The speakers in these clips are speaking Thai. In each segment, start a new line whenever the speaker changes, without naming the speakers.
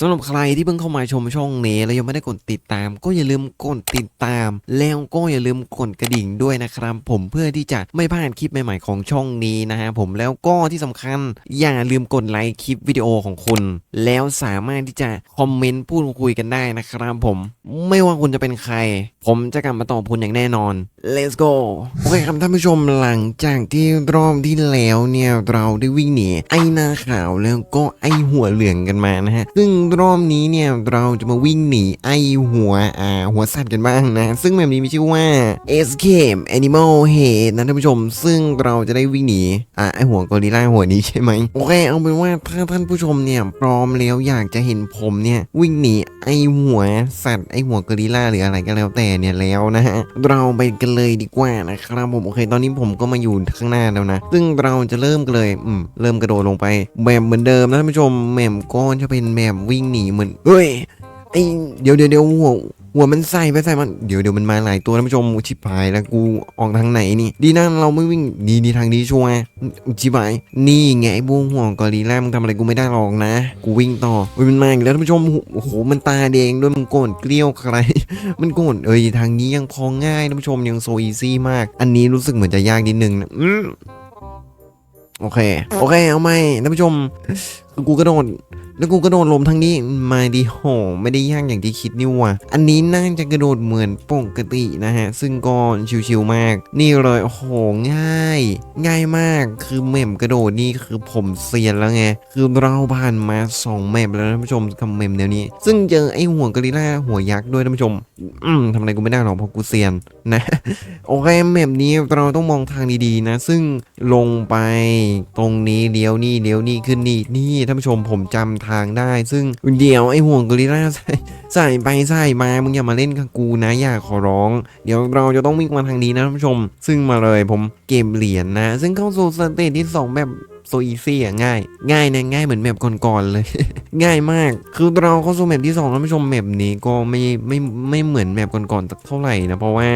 สำหรับใครที่เพิ่งเข้ามาชมช่องนี้แล้วยังไม่ได้กดติดตาม ก็อย่าลืมกดติดตาม แล้วก็อย่าลืมกดกระดิ่งด้วยนะครับ ผมเพื่อที่จะไม่พลาดคลิปใหม่ๆของช่องนี้นะฮะผมแล้วก็ที่สำคัญอย่าลืมกดไลค์คลิปวิดีโอของคุณ แล้วสามารถที่จะคอมเมนต์พูดคุยกันได้นะครับผมไม่ว่าคุณจะเป็นใคร ผมจะกลับมาตอบคุณอย่างแน่นอน let's go โอเคครับท่านผู้ชมหลังจากที่รอบที่แล้วเนี่ยเราได้วิ่งหนีไอ้หน้าขาวแล้วก็ไอ้หัวเหลืองกันมานะฮะซึ่งรอบนี้เนี่ยเราจะมาวิ่งหนีไอ้หัวอ่าหัวสัตว์กันบ้างนะ ซึ่งแบบนี้มีชื่อว่า Escape Animal Head นะท่านผู้ชม ซึ่งเราจะได้วิ่งหนีอ่าไอ้หัวกอริลลาหัวนี้ใช่ไหมโอเคเอาเป็นว่าถ้าท่านผู้ชมเนี่ยพร้อมแล้วอยากจะเห็นผมเนี่ยวิ่งหนีไอ้หัวสัตว์ไอ้หัวกอริลลาหรืออะไรก็แล้วแต่เนี่ยแล้วนะฮะเราไปกันเลยดีกว่านะครับผมโอเคตอนนี้ผมก็มาอยู่ข้างหน้าแล้วนะ ซึ่งเราจะเริ่มกันเลยอืมเริ่มกระโดดลงไปแบบเหมือนเดิมนะท่านผู้ชมแหม่มก็จะเป็นแบบวิ่งหนีเหมือนเฮ้ยไอเดี๋ยวเดี๋ยวเดี๋ยวหัวหัวมันใส่ไปใส่มันเดี๋ยวเดี๋ยวมันมาหลายตัวท่านผู้ชมชิบหายแล้วกูออกทางไหนนี่ ดีนะเราไม่วิ่งดีดีทางนี้ชัวร์ชิบหายนี่ไงไอ้บูหัวกอริลล่ามึงทำอะไรกูไม่ได้หรอกนะ กูวิ่งต่อเฮ้ยมันมาอีกแล้วท่านผู้ชมโอ้โหมันตาแดงด้วยมึงโกรธเกลี้ยวใคร มันโกรธเอ้ยทางนี้ยังพอง่ายท่านผู้ชมยังโซอีซี่มาก อันนี้รู้สึกเหมือนจะยากนิดนึงนะโอเค โอเค เอาไหมท่านผู้ชม กูกระโดด แล้วกูกระโดดลมทางนี้มาดีโหไม่ได้ยากอย่างที่คิดนี่ว่าอันนี้น่าจะกระโดดเหมือนปกตินะฮะ ซึ่งก็ชิวๆมาก นี่เลยโอ้โหง่าย ง่ายมากคือแมมกระโดดนี่คือผมเซียนแล้วไงคือเราผ่านมาสองแมแล้วนะท่านผู้ชมกับแมมแนวนี้ ซึ่งเจอไอ้หัวกอริลล่าหัวยักษ์ด้วยท่านผู้ชม อืมทำอะไรกูไม่ได้หรอกเพราะกูเซียน นะโอเคแมปนี้เราต้องมองทางดีๆนะ ซึ่งลงไปตรงนี้เลี้ยวนี่เลี้ยวนี่ขึ้นนี่นี่ท่านผู้ชมผมจำทางได้ ซึ่งเดี๋ยวไอ้ห่วงกอริลล่าใส่ใส่ไปใส่มามึงอย่ามาเล่นกับกูนะอย่าขอร้อง เดี๋ยวเราจะต้องวิ่งมาทางนี้นะท่านผู้ชม ซึ่งมาเลยผมเก็บเหรียญนะ ซึ่งเข้าสู่สเตจที่สองแบบ โซอีซี่อะง่าย ง่ายนะง่ายเหมือนแมปก่อนๆเลย ง่ายมาก คือเราเข้าสู่แมปที่สองท่านผู้ชมแมปนี้ก็ไม่ไม่ไม่เหมือนแมปก่อนๆเท่าไหร่นะเพราะว่า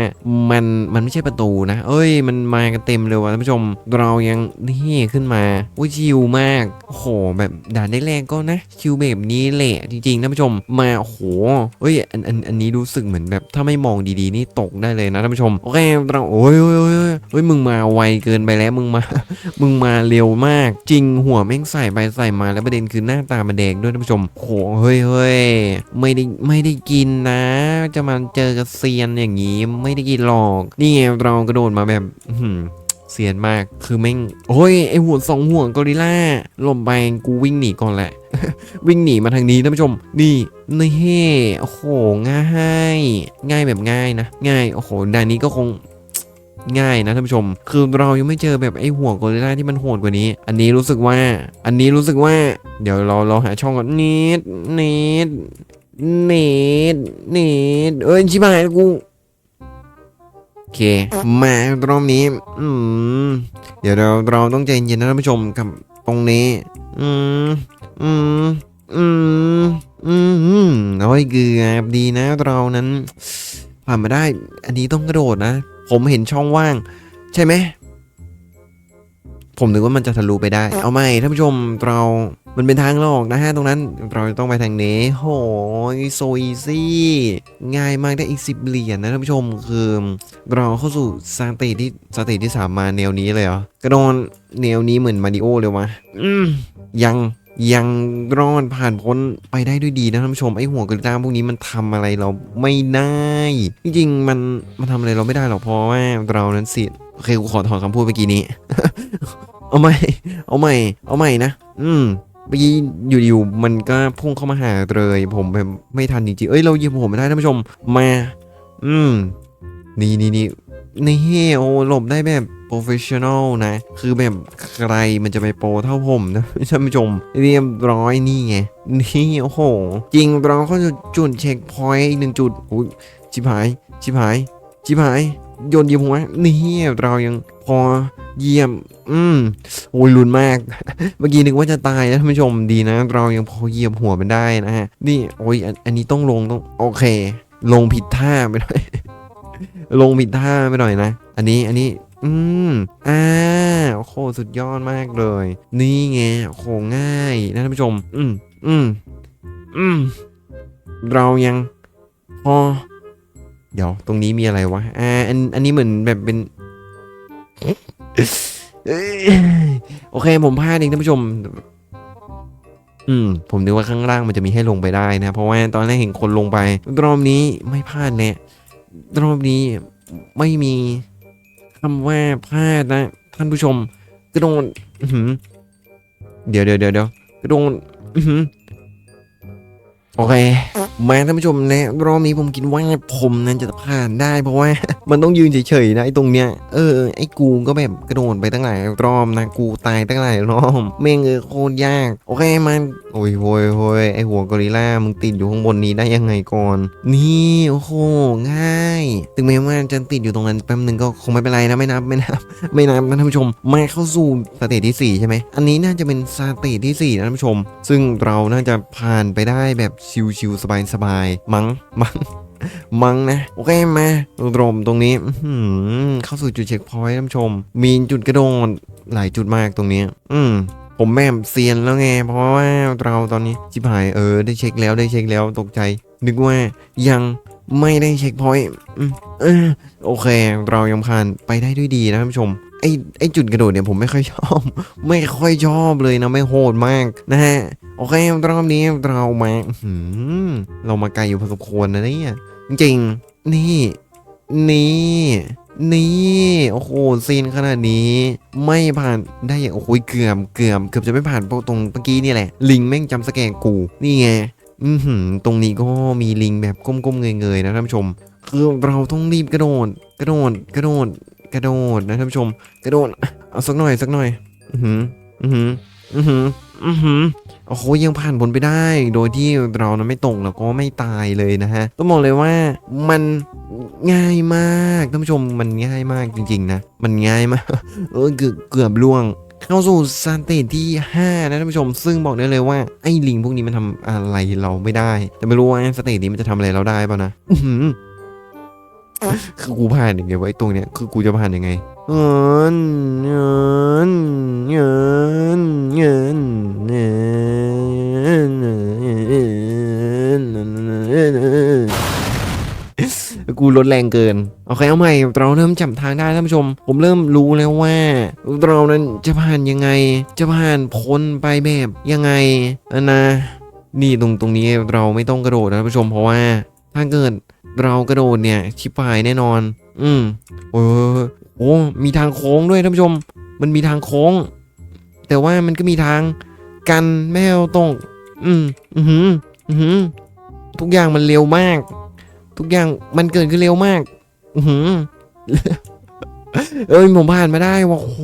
มันมันไม่ใช่ประตูนะ เอ้ย มันมากันเต็มเลยว่ะท่านผู้ชมเรายังนี่ขึ้นมาอุ้ยชิลมากโอ้โหแบบด่านแรกๆก็นะชิลแบบนี้แหละจริงๆท่านผู้ชมมาโอ้โหเอ้ยอันอันอันนี้รู้สึกเหมือนแบบถ้าไม่มองดีๆนี่ตกได้เลยนะท่านผู้ชมโอเคเราโอ้ยโอ้ยโอ้ยโอ้ยเฮ้ยมึงมาไวเกินไปแล้วมึงมา มึงมาเร็วมากจริงหัวแม่งใส่ไปใส่มาแล้วประเด็นคือหน้าตามันแดงด้วยท่านผู้ชมโหเฮ้ยเฮ้ยไม่ได้ไม่ได้กินนะ จะมาเจอกับเซียนอย่างนี้ ไม่ได้กินหรอก นี่ไงเรากระโดดมาแบบหืเซียนมากคือแม่งโอ้ยไอหัวสองหัวกอริลล่าลมไปกูวิ่งหนีก่อนแหละ วิ่งหนีมาทางนี้ท่านผู้ชม นี่นี่โอ้โหง่าย ง่ายแบบง่ายนะ ง่ายโอ้โหด่านนี้ก็คง ง่ายนะท่านผู้ชม คือเรายังไม่เจอแบบไอ้หัวกอริลลาที่มันโหดกว่านี้ อันนี้รู้สึกว่า อันนี้รู้สึกว่า เดี๋ยวเราเราหาช่องก่อนนิดนิดนิดนิดเอ้ยชิบหายกูโอเค มารอบนี้ อืม เดี๋ยวเราเราต้องใจเย็นนะท่านผู้ชมกับตรงนี้ อืม อืม อืม อืมอืมโอ้ยเกือบดีนะเรานั้นผ่านมาได้ อันนี้ต้องกระโดดนะ ผมเห็นช่องว่าง ใช่ไหม ผมนึกว่ามันจะทะลุไปได้ เอาใหม่ท่านผู้ชมเรา มันเป็นทางหลอกนะฮะ ตรงนั้น เราจะต้องไปทางนี้ โหโซอีซี่ ง่ายมากได้อีกสิบเหรียญนะท่านผู้ชม คือเราเข้าสู่สเตจที่สเตจที่สามมาแนวนี้เลยเหรอ กระโดดแนวนี้เหมือนมาริโอเลยวะอืมยัง ยังรอดผ่านพ้นไปได้ด้วยดีนะท่านผู้ชมไอ้หัวกระด้าพวกนี้มันทำอะไรเราไม่ได้จริงๆมันมันทำอะไรเราไม่ได้หรอกเพราะว่าเรานั้นเสียโอเคกูขอถอนคำพูดเมื่อกี้นี้ เอาใหม่ เอาใหม่ เอาใหม่นะ อืมเมื่อกี้อยู่ๆมันก็พุ่งเข้ามาหาเลย ผมแบบไม่ทันจริงๆเอ้ยเราหยียบผมไม่ได้ท่านผู้ชมมา อืม นี่นี่นี่นี่โอ้หลบได้แบบ ปรเฟชชั่นอลนะ คือแบบใครมันจะไปโปรเท่าผมนะท่านผู้ชม เรียบร้อยนี่ไง นี่โอ้โห จริงเราก็จะจุดเช็คพอยต์อีกหนึ่งจุดอุ้ยชิบหาย ชิบหาย ชิบหาย โยนยียบหัวนี่เรายังพอเยี่ยม อืมโอ้ยลุ้นมาก เมื่อกี้นึกว่าจะตายนะท่านผู้ชมดีนะ เรายังพอเยียบหัวมันได้นะฮะ นี่ โอ้ย อันอันนี้ต้องลงต้อง โอเค ลงผิดท่าไปหน่อย ลงผิดท่าไปหน่อยนะ อันนี้ อันนี้ อืม อ่า โอ้โห สุดยอดมากเลย นี่ไง โอ้โห ง่ายนะท่านผู้ชม อืม อืม อืม เรายัง พอ เดี๋ยว ตรงนี้มีอะไรวะ อ่า อัน อันนี้เหมือนแบบเป็น โอเค ผมพลาดเองท่านผู้ชม อืม ผมนึกว่าข้างล่างมันจะมีให้ลงไปได้นะ เพราะว่าตอนแรกเห็นคนลงไป รอบนี้ไม่พลาดแน่รอบนี้ไม่มี คำว่าพลาดนะ ท่านผู้ชม กระโดดเดี๋ยวเดี๋ยวเดี๋ยวกระโดดโอเค มาท่านผู้ชมและรอบนี้ผมคิดว่าผมนั้นจะผ่านได้เพราะว่า มันต้องยืนเฉยๆนะไอ้ตรงเนี้ยเออไอ้กูก็แบบกระโดดไปตั้งหลายรอบนะกูตายตั้งหลายรอบแม่งเออโคตรยาก โอเคมันโอ้ยโวยโวยไอ้หัวกอริลลามึงติดอยู่ข้างบนนี้ได้ยังไงก่อน นี่โอ้โหง่าย ถึงแม้ว่าจะติดอยู่ตรงนั้นแป๊บนึงก็คงไม่เป็นไรนะไม่นับไม่นับไม่นับนะท่านผู้ชมมาเข้าสู่สเตจที่ 4 ใช่ไหมอันนี้น่าจะเป็นสเตจที่4นะท่านผู้ชม ซึ่งเราน่าจะผ่านไปได้แบบชิวๆสบายๆมั้งมั้งมั้งนะ โอเคมาตรงตรงนี้เข้าสู่จุดเช็คพอยต์ท่านชม มีจุดกระโดดหลายจุดมากตรงนี้ อืมผมแม่เซียนแล้วไง เพราะว่าเราตอนนี้ชิบหายเออได้เช็คแล้วได้เช็คแล้วตกใจ นึกว่ายังไม่ได้เช็คพอยต์โอเค เรายังผ่านไปได้ด้วยดีนะท่านผู้ชม ไอไอจุดกระโดดเนี่ยผมไม่ค่อยชอบ ไม่ค่อยชอบเลยนะไม่โหดมากนะฮะโอเครอบนี้เรามาหือเรามาไกลอยู่พอสมควรนะเนี่ยจริงๆนี่ นี่นี่โอ้โหซีนขนาดนี้ ไม่ผ่านได้อย่างโอ้โหเกือบเกือบเกือบจะไม่ผ่านเพราะตรงเมื่อกี้นี่แหละ ลิงแม่งจำสแกนกู นี่ไงอือหือตรงนี้ก็มีลิงแบบก้มๆเงยๆนะท่านผู้ชมคือเราต้องรีบกระโดดกระโดดกระโดด กระโดดนะท่านผู้ชม กระโดดเอาสักหน่อยสักหน่อย อือหืออือหืออือหืออือหือโอ้โหยังผ่านผลไปได้ โดยที่เรานั้นไม่ตกแล้วก็ไม่ตายเลยนะฮะต้องบอกเลยว่ามันง่ายมากท่านผู้ชมมันง่ายมากจริง ๆ นะ มันง่ายมากเออเกือบเกือบล่วงเข้าสู่สเตจที่ 5 นะท่านผู้ชม ซึ่งบอกได้เลยว่า ไอ้ลิงพวกนี้มันทำอะไรเราไม่ได้ แต่ไม่รู้ว่าสเตจนี้มันจะทำอะไรเราได้เปล่านะ คือกูผ่านยังไงไอ้ตรงเนี้ยคือกูจะผ่านยังไงเงินเงินเงินเงินเงินกูลดแรงเกินโอเคเอาใหม่เราเริ่มจำทางได้ท่านผู้ชม ผมเริ่มรู้แล้วว่า เรานั้นจะผ่านยังไง จะผ่านพ้นไปแบบยังไงนะนี่ตรงตรงนี้เราไม่ต้องกระโดดนะท่านผู้ชมเพราะว่าถ้าเกิด เรากระโดดเนี่ยชิบหายแน่นอน อืมโอ้โหมีทางโค้งด้วยท่านผู้ชม มันมีทางโค้ง แต่ว่ามันก็มีทางกันแมวตรงอืมอือหืออือหือทุกอย่างมันเร็วมาก ทุกอย่างมันเกิดขึ้นเร็วมาก อือหือเอ้ยผมผ่านมาได้ว่าโห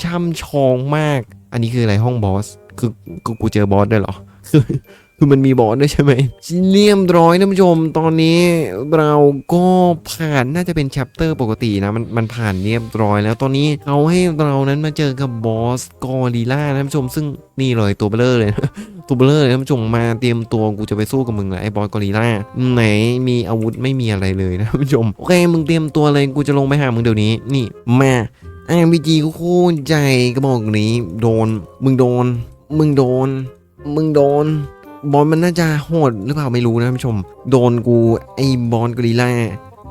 ช่ำชองมาก อันนี้คืออะไรห้องบอส คือกูกูเจอบอสด้วยเหรอ คือมันมีบอสด้วยใช่ไหมเรียบร้อยท่านผู้ชม ตอนนี้เราก็ผ่านน่าจะเป็นแชปเตอร์ปกตินะมันมันผ่านเรียบร้อยแล้วตอนนี้เขาให้เรานั้นมาเจอกับบอสกอริล่าท่านผู้ชม ซึ่งนี่เลยตัวเบลอเลยตัวเบลอเลยท่านผู้ชมมาเตรียมตัวกูจะไปสู้กับมึงแหละไอ้บอสกอริลล่าไหนมีอาวุธไม่มีอะไรเลยนะท่านผู้ชมโอเคมึงเตรียมตัวเลยกูจะลงไปหามึงเดี๋ยวนี้นี่มาไอ้บีจีกูโคตรใจกระบอกนี้โดนมึงโดน มึงโดน มึงโดน บอลมันน่าจะโหดหรือเปล่าไม่รู้นะท่านผู้ชม โดนกูไอ้บอลกอริล่า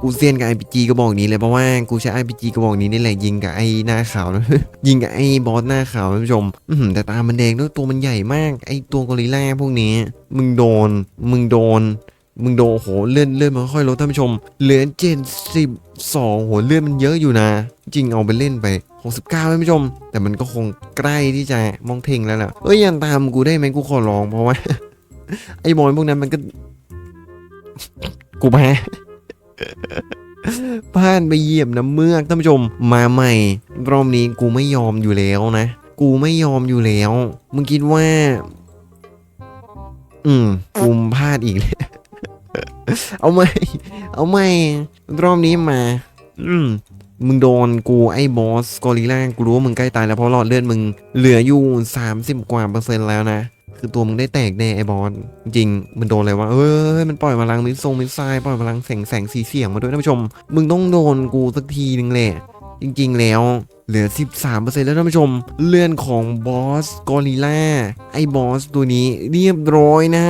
กูเซียนกับไอพีจีกระบอกนี้เลยเพราะว่ากูใช้ไอพีจีกระบอกนี้นี่แหละยิงกับไอ้หน้าขาวนะยิงกับไอ้บอสหน้าขาวท่านผู้ชมแต่ตามันแดงด้วยตัวมันใหญ่มากไอ้ตัวกอริล่าพวกนี้ มึงโดน มึงโดน มึงโดนโหเลื่อนเลื่อนมันค่อยลดท่านผู้ชม เหลือเจ็ดสิบสองโหเลื่อนมันเยอะอยู่นะ จริงเอาไปเล่นไป69ท่านผู้ชม แต่มันก็คงใกล้ที่จะมองเท่งแล้วแหละเอ้ยยันตามกูได้ไหมกูขอร้องเพราะว่า ไอ้บอลพวกนั้นมันก็ กูแพ้พลาดไปเหยียบน้ำเมือกท่านผู้ชม มาใหม่ รอบนี้กูไม่ยอมอยู่แล้วนะ กูไม่ยอมอยู่แล้ว มึงคิดว่า อืมกูพลาดอีกเลยเอาไม่ เอาไม่ รอบนี้มา อืมมึงโดนกูไอ้บอสกอริลล่ากูรู้ว่ามึงใกล้ตายแล้วเพราะหลอดเลือดมึงเหลืออยู่ 30 กว่าเปอร์เซ็นต์แล้วนะ คือตัวมึงได้แตกแน่ไอ้บอสจริงมันโดนอะไรวะเอ้ยมันปล่อยพลังมิสซงมิสไซปล่อยพลังแสงแสงสีเสียงมาด้วยท่านผู้ชม มึงต้องโดนกูสักทีนึงแหละจริง ๆ แล้ว เหลือ 13%แล้วท่านผู้ชม เลื่อนของบอสกอริล่าไอ้บอสตัวนี้เรียบร้อยนะ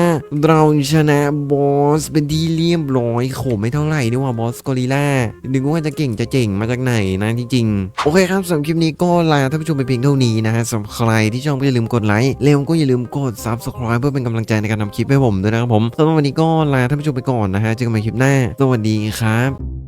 เราชนะบอสเป็นที่เรียบร้อยโขไม่เท่าไหร่นี่ว่าบอสกอริล่านึกว่าจะเก่งจะเจ๋งมาจากไหนนะจริงๆ โอเคครับสำหรับคลิปนี้ก็ลาท่านผู้ชมไปเพียงเท่านี้นะฮะสำหรับใครที่ชอบก็อย่าลืมกดไลค์แล้วก็อย่าลืมกด subscribe เพื่อเป็นกำลังใจในการทำคลิปให้ผมด้วยนะครับผมสำหรับวันนี้ก็ลาท่านผู้ชมไปก่อนนะฮะเจอกันใหม่คลิปหน้า สวัสดีครับ